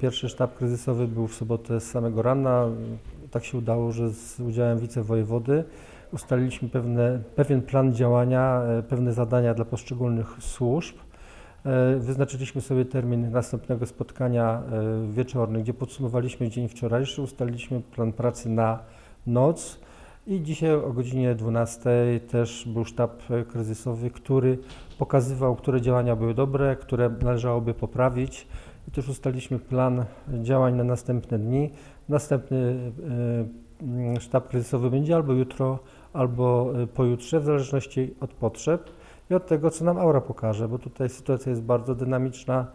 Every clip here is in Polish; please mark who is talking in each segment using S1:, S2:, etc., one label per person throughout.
S1: Pierwszy sztab kryzysowy był w sobotę z samego rana. Tak się udało, że z udziałem wicewojewody ustaliliśmy pewne, pewien plan działania, e, pewne zadania dla poszczególnych służb. E, Wyznaczyliśmy sobie termin następnego spotkania e, wieczorny, gdzie podsumowaliśmy dzień wczorajszy, ustaliliśmy plan pracy na noc i dzisiaj o godzinie 12 też był sztab kryzysowy, który pokazywał, które działania były dobre, które należałoby poprawić. I też ustaliliśmy plan działań na następne dni. Następny e, mm, sztab kryzysowy będzie albo jutro, albo e, pojutrze, w zależności od potrzeb i od tego, co nam aura pokaże, bo tutaj sytuacja jest bardzo dynamiczna.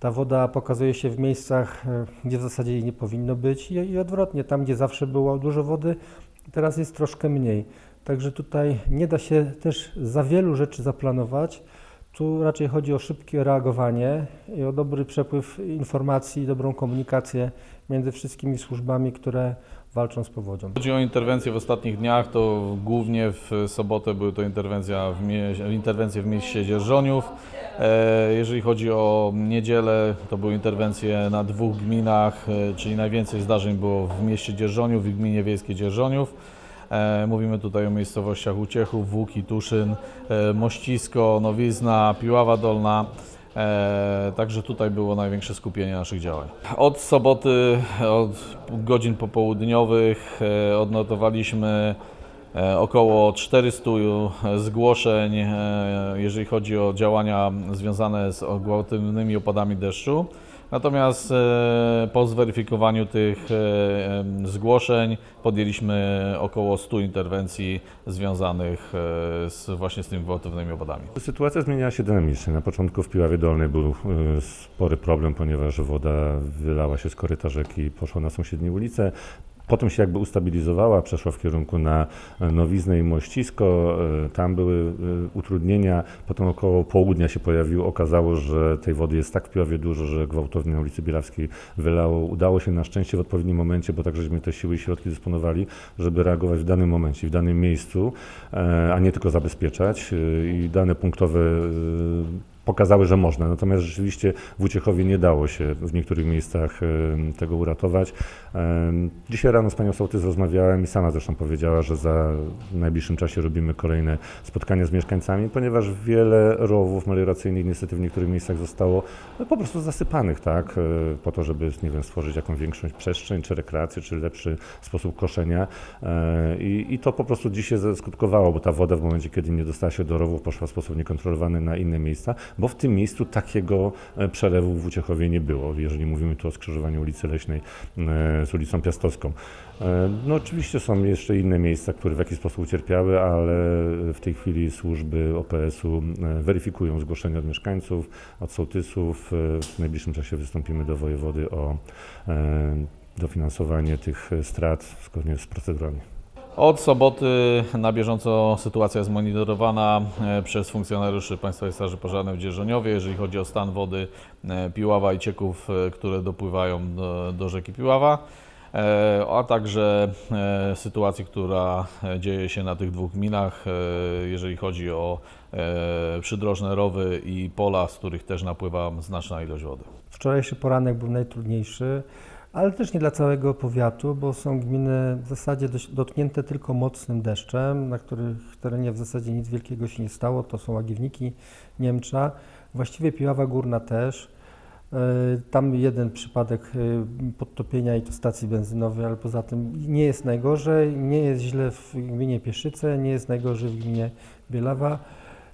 S1: Ta woda pokazuje się w miejscach, e, gdzie w zasadzie jej nie powinno być i, i odwrotnie, tam gdzie zawsze było dużo wody, teraz jest troszkę mniej. Także tutaj nie da się też za wielu rzeczy zaplanować. Tu raczej chodzi o szybkie reagowanie i o dobry przepływ informacji, dobrą komunikację między wszystkimi służbami, które walczą z powodzią.
S2: Chodzi o interwencje w ostatnich dniach, to głównie w sobotę były to interwencja w interwencje w mieście Dzierżoniów. E, Jeżeli chodzi o niedzielę, to były interwencje na dwóch gminach, e, czyli najwięcej zdarzeń było w mieście Dzierżoniów i gminie wiejskiej Dzierżoniów. E, Mówimy tutaj o miejscowościach Uciechów, Włóki, Tuszyn, e, Mościsko, Nowizna, Piława Dolna. E, Także tutaj było największe skupienie naszych działań. Od soboty, od godzin popołudniowych odnotowaliśmy około 400 zgłoszeń, jeżeli chodzi o działania związane z gwałtownymi opadami deszczu. Natomiast e, po zweryfikowaniu tych e, zgłoszeń podjęliśmy około 100 interwencji związanych e, z, właśnie z tymi gwałtownymi opadami.
S3: Sytuacja zmieniała się dynamicznie. Na początku w Piławie Dolnej był spory problem, ponieważ woda wylała się z koryta rzeki i poszła na sąsiednie ulice. Potem się jakby ustabilizowała, przeszła w kierunku na e, Nowiznę i Mościsko. E, Tam były e, utrudnienia. Potem około południa się pojawiło. Okazało, że tej wody jest tak w Piławie dużo, że gwałtownie na ulicy Bielawskiej wylało. Udało się na szczęście w odpowiednim momencie, bo tak żeśmy te siły i środki dysponowali, żeby reagować w danym momencie, w danym miejscu, a nie tylko zabezpieczać. I dane punktowe pokazały, że można. Natomiast rzeczywiście w Uciechowie nie dało się w niektórych miejscach em, tego uratować. Em, Dzisiaj rano z panią sołtys rozmawiałem i sama zresztą powiedziała, że za najbliższym czasie robimy kolejne spotkania z mieszkańcami, ponieważ wiele rowów melioracyjnych niestety w niektórych miejscach zostało no, po prostu zasypanych, tak, e, po to, żeby, nie wiem, stworzyć jakąś większą przestrzeń, czy rekreację, czy lepszy sposób koszenia. E, I, I to po prostu dzisiaj skutkowało, bo ta woda w momencie, kiedy nie dostała się do rowów, poszła w sposób niekontrolowany na inne miejsca, bo w tym miejscu takiego e, przelewu w Uciechowie nie było, jeżeli mówimy tu o skrzyżowaniu ulicy Leśnej e, z ulicą Piastowską. E, No oczywiście są jeszcze inne miejsca, które w jakiś sposób ucierpiały, ale w tej chwili służby OPS-u weryfikują zgłoszenia od mieszkańców, od sołtysów. W najbliższym czasie wystąpimy do wojewody o dofinansowanie tych strat zgodnie z procedurami.
S2: Od soboty na bieżąco sytuacja jest monitorowana e, przez funkcjonariuszy Państwowej Straży Pożarnej w Dzierżoniowie, jeżeli chodzi o stan wody e, Piława i cieków, e, które dopływają do, do rzeki Piława, a także sytuacji, która dzieje się na tych dwóch gminach, jeżeli chodzi o przydrożne rowy i pola, z których też napływa znaczna ilość wody.
S1: Wczorajszy poranek był najtrudniejszy, ale też nie dla całego powiatu, bo są gminy w zasadzie dotknięte tylko mocnym deszczem, na których terenie w zasadzie nic wielkiego się nie stało. To są Łagiwniki, Niemcza, właściwie Piława Górna też. E, Tam jeden przypadek e, podtopienia i to stacji benzynowej, ale poza tym nie jest najgorzej. Nie jest źle w gminie Pieszyce, nie jest najgorzej w gminie Bielawa.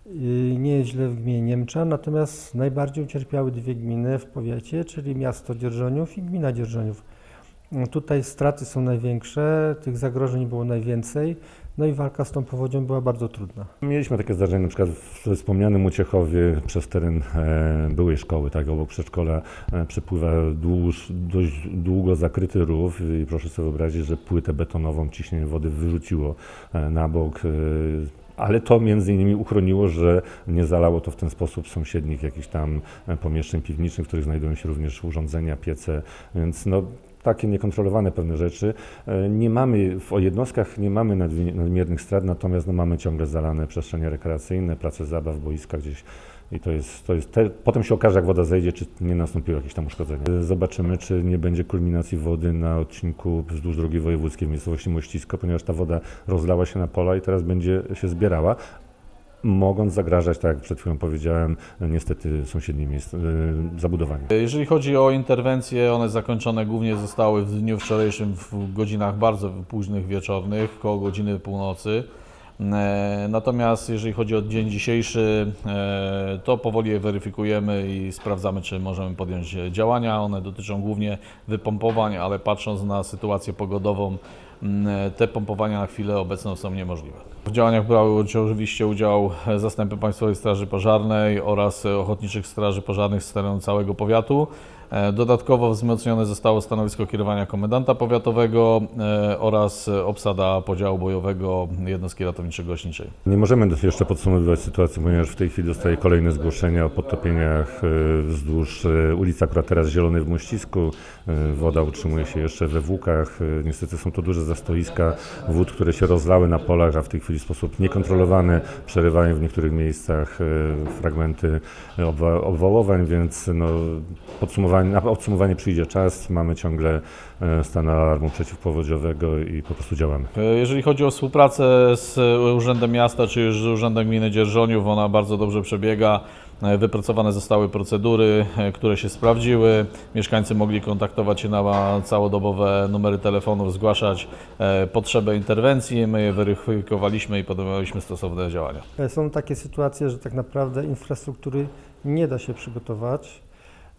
S1: Y, Nie jest źle w gminie Niemcza, natomiast najbardziej ucierpiały dwie gminy w powiecie, czyli miasto Dzierżoniów i gmina Dzierżoniów. Y, Tutaj straty są największe, tych zagrożeń było najwięcej, no i walka z tą powodzią była bardzo trudna.
S3: Mieliśmy takie zdarzenie na przykład w wspomnianym Uciechowie przez teren e, byłej szkoły, tak, obok przedszkola e, przepływa dłuż, dość długo zakryty rów i proszę sobie wyobrazić, że płytę betonową ciśnienie wody wyrzuciło e, na bok. Ale to między innymi uchroniło, że nie zalało to w ten sposób sąsiednich jakichś tam e, pomieszczeń piwniczych, w których znajdują się również urządzenia, piece, więc no, takie niekontrolowane pewne rzeczy. E, Nie mamy, w jednostkach nie mamy nadmiernych strat, natomiast no, mamy ciągle zalane przestrzenie rekreacyjne, place zabaw, boiska gdzieś. I to jest, to jest te, potem się okaże, jak woda zejdzie, czy nie nastąpiło jakieś tam uszkodzenie. Zobaczymy, czy nie będzie kulminacji wody na odcinku wzdłuż drogi wojewódzkiej w miejscowości Mościsko, ponieważ ta woda rozlała się na pola i teraz będzie się zbierała mogąc zagrażać, tak jak przed chwilą powiedziałem, niestety sąsiednimi miejsc- y, zabudowaniom.
S2: Jeżeli chodzi o interwencje, one zakończone głównie zostały w dniu wczorajszym w godzinach bardzo późnych wieczornych, koło godziny północy. E, Natomiast jeżeli chodzi o dzień dzisiejszy, e, to powoli je weryfikujemy i sprawdzamy, czy możemy podjąć działania. One dotyczą głównie wypompowań, ale patrząc na sytuację pogodową, m, te pompowania na chwilę obecną są niemożliwe. W działaniach brały oczywiście udział zastępy Państwowej Straży Pożarnej oraz Ochotniczych Straży Pożarnych z terenu całego powiatu. E, Dodatkowo wzmocnione zostało stanowisko kierowania komendanta powiatowego e, oraz obsada podziału bojowego jednostki ratowniczo-gaśniczej.
S3: Nie możemy jeszcze podsumowywać sytuacji, ponieważ w tej chwili dostaję kolejne zgłoszenia o podtopieniach y, wzdłuż ulicy, akurat teraz Zielonej w Mościsku. Woda utrzymuje się jeszcze we Włókach. Niestety są to duże zastoiska wód, które się rozlały na polach, a w tej chwili w sposób niekontrolowany przerywają w niektórych miejscach y, fragmenty obwa- obwałowań, więc no, podsumowanie, na podsumowanie przyjdzie czas. Mamy ciągle y, stan alarmu przeciwpowodziowego i po prostu działamy.
S2: E, Jeżeli chodzi o współpracę z Urzędem Miasta czy z Urzędem Gminy Dzierżoniów, ona bardzo dobrze przebiega. E, Wypracowane zostały procedury, e, które się sprawdziły. Mieszkańcy mogli kontaktować się na całodobowe numery telefonów, zgłaszać e, potrzebę interwencji. My je weryfikowaliśmy i podejmowaliśmy stosowne działania.
S1: Są takie sytuacje, że tak naprawdę infrastruktury nie da się przygotować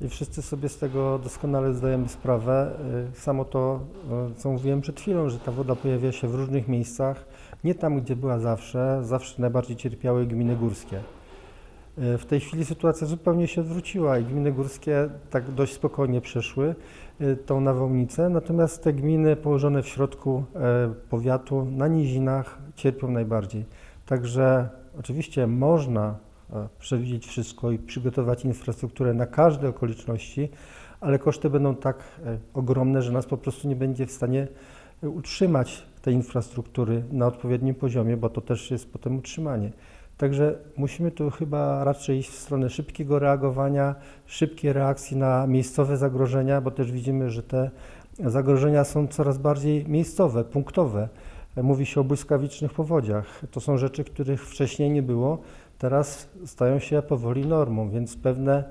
S1: i wszyscy sobie z tego doskonale zdajemy sprawę. Samo to, co mówiłem przed chwilą, że ta woda pojawia się w różnych miejscach, nie tam, gdzie była zawsze. Zawsze najbardziej cierpiały gminy górskie. E, W tej chwili sytuacja zupełnie się odwróciła i gminy górskie tak dość spokojnie przeszły e, tą nawałnicę, natomiast te gminy położone w środku e, powiatu, na nizinach cierpią najbardziej. Także oczywiście można przewidzieć wszystko i przygotować infrastrukturę na każde okoliczności, ale koszty będą tak ogromne, że nas po prostu nie będzie w stanie utrzymać tej infrastruktury na odpowiednim poziomie, bo to też jest potem utrzymanie. Także musimy tu chyba raczej iść w stronę szybkiego reagowania, szybkiej reakcji na miejscowe zagrożenia, bo też widzimy, że te zagrożenia są coraz bardziej miejscowe, punktowe. Mówi się o błyskawicznych powodziach. To są rzeczy, których wcześniej nie było, teraz stają się powoli normą, więc pewne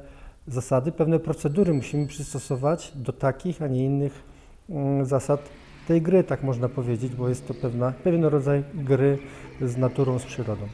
S1: zasady, pewne procedury musimy przystosować do takich, a nie innych mm, zasad tej gry, tak można powiedzieć, bo jest to pewna, pewien rodzaj gry z naturą, z przyrodą.